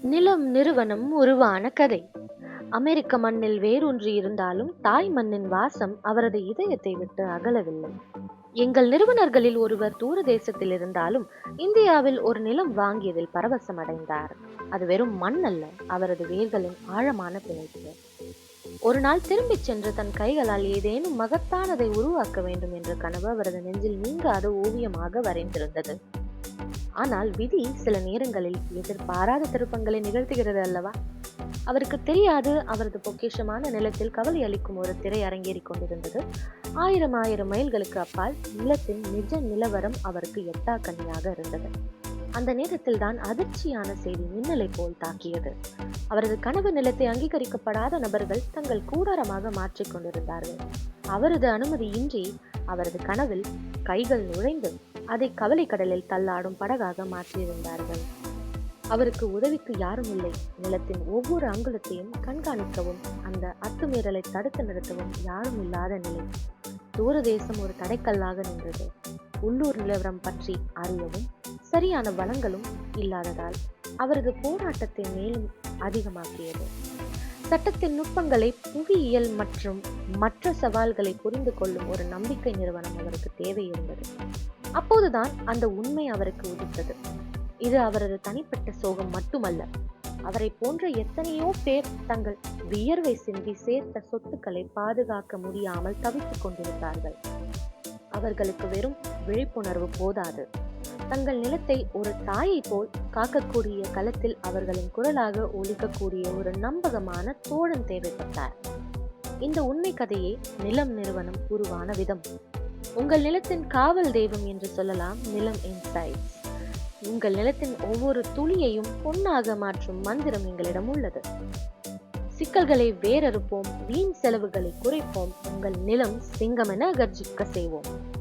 நிலம் நிறுவனம் உருவான கதை. அமெரிக்க மண்ணில் வேரூன்றி இருந்தாலும் தாய் மண்ணின் வாசம் அவரது இதயத்தை விட்டு அகலவில்லை. எங்கள் நிறுவனர்களில் ஒருவர் தூர தேசத்தில் இருந்தாலும் இந்தியாவில் ஒரு நிலம் வாங்கியதில் பரவசம் அடைந்தார். அது வெறும் மண் அல்ல அவரது வேர்களின் ஆழமான பிணைப்பு. ஒரு நாள் திரும்பிச் சென்று தன் கைகளால் ஏதேனும் மகத்தானதை உருவாக்க வேண்டும் என்ற கனவு அவரது நெஞ்சில் நீங்காத ஓவியமாக வரைந்திருந்தது. ஆனால் விதி சில நேரங்களில் எதிர்பாராத திருப்பங்களை நிகழ்த்துகிறது அல்லவா? அவருக்கு தெரியாது அவரது பொக்கிஷமான நிலத்தில் கவலை அளிக்கும் ஒரு திரை அரங்கேறி கொண்டிருந்தது. ஆயிரம் ஆயிரம் மைல்களுக்கு அப்பால் நிலத்தின் நிஜ நிலவரம் அவருக்கு எட்டா கண்ணியாக இருந்தது. அந்த நேரத்தில் தான் அதிர்ச்சியான செய்தி மின்னலை போல் தாக்கியது. அவரது கனவு நிலத்தை அங்கீகரிக்கப்படாத நபர்கள் தங்கள் கூடாரமாக மாற்றிக் கொண்டிருந்தார்கள். அவரது அனுமதியின்றி அவரது கனவில் கைகள் நுழைந்து அதை கவலை கடலில் தள்ளாடும் படகாக மாற்றியிருந்தார்கள். அவருக்கு உதவிக்கு யாரும் இல்லை. நிலத்தின் ஒவ்வொரு அங்குலத்தையும் கண்காணிக்கவும் அந்த அத்துமீறலை தடுத்து நிறுத்தவும் யாரும் இல்லாத நிலை. தூரதேசம் ஒரு தடைக்கல்லாக நின்றது. உள்ளூர் நிலவரம் பற்றி அறியவும் சரியான வளங்களும் இல்லாததால் அவரது போராட்டத்தை மேலும் அதிகமாக்கியது. சட்டத்தின் நுட்பங்களை புவியியல் மற்றும் மற்ற சவால்களை புரிந்து கொள்ளும் ஒரு நம்பிக்கை நிறுவனம் அவருக்கு தேவை இருந்தது அப்போதுதான் அந்த உண்மை அவருக்கு உதித்தது. இது அவரது தனிப்பட்ட சோகம் மட்டுமல்ல அவரை போன்ற எத்தனையோ பேர் தங்கள் வியர்வை சிந்தி சேர்த்த சொத்துக்களை பாதுகாக்க முடியாமல் தவித்துக் கொண்டிருந்தார்கள். அவர்களுக்கு வெறும் விழிப்புணர்வு போதாது. தங்கள் நிலத்தை ஒரு தாயை போல் காக்கக்கூடிய களத்தில் அவர்களின் குரலாக ஒலிக்கக்கூடிய ஒரு நம்பகமான தோழன் தேவைப்பட்டார். இந்த உண்மை கதையே நிலம் நிறுவனம் உருவான விதம். உங்கள் நிலத்தின் காவல் தெய்வம் என்று சொல்லலாம் நிலம் இன்சைட்ஸ் உங்கள் நிலத்தின் ஒவ்வொரு துளியையும் பொன்னாக மாற்றும் மந்திரம் எங்களிடம் உள்ளது. சிக்கல்களை வேறறுப்போம் வீண் செலவுகளை குறைப்போம் உங்கள் நிலம் சிங்கமென கர்ஜிக்க செய்வோம்.